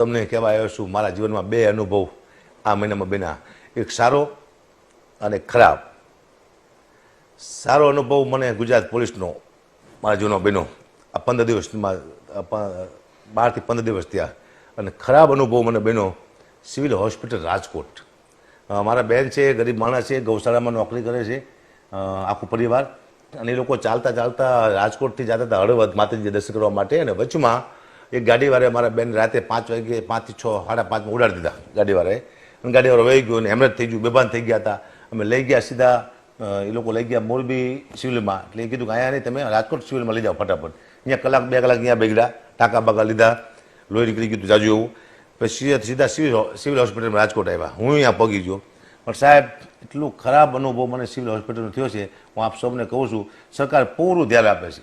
તમને કહેવા આવ્યો છું, મારા જીવનમાં બે અનુભવ આ મહિનામાં બન્યા. એક સારો અને ખરાબ. સારો અનુભવ મને ગુજરાત પોલીસનો મારા જીવનમાં બન્યો. આ પંદર દિવસમાં બારથી પંદર દિવસ થયા. અને ખરાબ અનુભવ મને બન્યો સિવિલ હોસ્પિટલ રાજકોટ. મારા બેન છે, ગરીબ માણસ છે, ગૌશાળામાં નોકરી કરે છે આખું પરિવાર. અને એ લોકો ચાલતા ચાલતા રાજકોટથી જતા હતા હળવદ માતાજી દર્શન કરવા માટે. અને વચમાં એક ગાડીવાળે અમારા બેન રાતે પાંચ વાગે પાંચથી છ, સાડા પાંચમાં ઉડાડી દીધા ગાડીવાળાએ. અને ગાડીવાળો વહી ગયો અને હેમરેજ થઈ ગયું, બેભાન થઈ ગયા હતા. અમે લઈ ગયા સીધા એ લોકો લઈ ગયા મોરબી સિવિલમાં. એટલે એ કીધું કે અહીંયા નહીં, તમે રાજકોટ સિવિલમાં લઈ જાઓ ફટાફટ. અહીંયા કલાક, બે કલાક અહીંયા બેગડા, ટાંકા બાકા લીધા, લોહી નીકળી ગયું જાજુ એવું. પછી સીધા સિવિલ સિવિલ હોસ્પિટલમાં રાજકોટ આવ્યા. હું અહીંયા પગી ગયો. પણ સાહેબ, એટલું ખરાબ અનુભવ મને સિવિલ હોસ્પિટલનો થયો છે. હું આપ સૌને કહું છું, સરકાર પૂરું ધ્યાન આપે છે.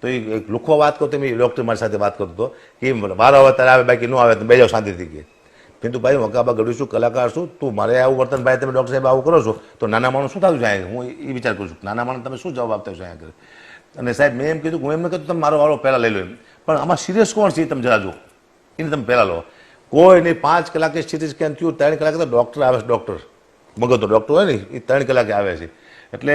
તો એ એક લુખો વાત કરતો મેં ડૉક્ટર મારી સાથે વાત કરતો હતો કે મારો આવે તારે આવે, બાકી ન આવે તો બે જાઓ શાંતિથી કે. પિન્તુ ભાઈ વકાબા ગઢવી છું, કલાકાર છું, તું મારે આવું વર્તન ભાઈ, તમે ડૉક્ટર સાહેબ આવું કરો છો, તો નાના માણસ શું થતું છે હું એ વિચાર કરું છું, નાના માણસ તમે શું જવાબ આપતા છો અહીંયા આગળ? અને સાહેબ, મેં એમ કીધું, હું એમ કીધું તમે મારો વાળો પહેલાં લઈ લો એમ. પણ આમાં સિરિયસ કોણ છે એ તમે જરા જુઓ. એને તમે પહેલાં લો. કોઈ નહીં, પાંચ કલાકે સિટી સ્કેન થયું, ત્રણ કલાકે તો ડૉક્ટર આવે છે, ડૉક્ટર. મગજનો ડૉક્ટર હોય ને, એ ત્રણ કલાકે આવે છે. એટલે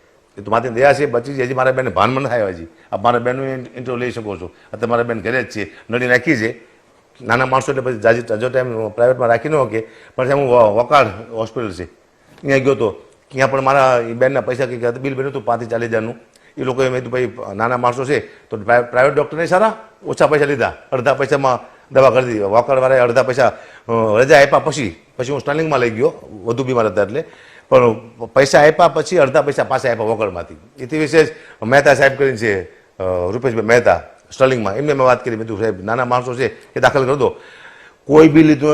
એ તો મારી દયા છે, બચી છે હજી મારા બેન ભાન મન થાય હજી. આ મારા બેનનું ઇન્ટરવ્યુ લઈ શકો છો. અત્યારે મારા બેન ઘરે જ છે નડી નાખી છે. નાના માણસો એટલે પછી જાજી હજો ટાઈમ પ્રાઇવેટમાં રાખી ન શકે. પણ હું વકાળ હોસ્પિટલ છે. ત્યાં ગયો તો, ત્યાં પણ મારા બેનના પૈસા કંઈક બિલ બન્યું હતું પાંત્રીસ ચાલીસ હજારનું. એ લોકોએ મેં કીધું, ભાઈ, નાના માણસો છે, તો પ્રાઇ- પ્રાઇવેટ ડૉક્ટરને સારા? ઓછા પૈસા લીધા. અડધા પૈસામાં દવા કરી દીધી. વકાળવાળાએ અડધા પૈસા રજા આપ્યા પછી. પછી હું સ્ટર્લિંગમાં લઈ ગયો, વધુ બીમાર હતા એટલે. પણ પૈસા આપ્યા પછી અડધા પૈસા પાછા આપ્યા વગરમાંથી. એથી વિશેષ મહેતા સાહેબ કરીને છે રૂપેશભાઈ મહેતા, સ્ટર્લિંગમાં. એમને મેં વાત કરી, મેં સાહેબ, નાના માણસો છે, એ દાખલ કરી દો. કોઈ બી લીધું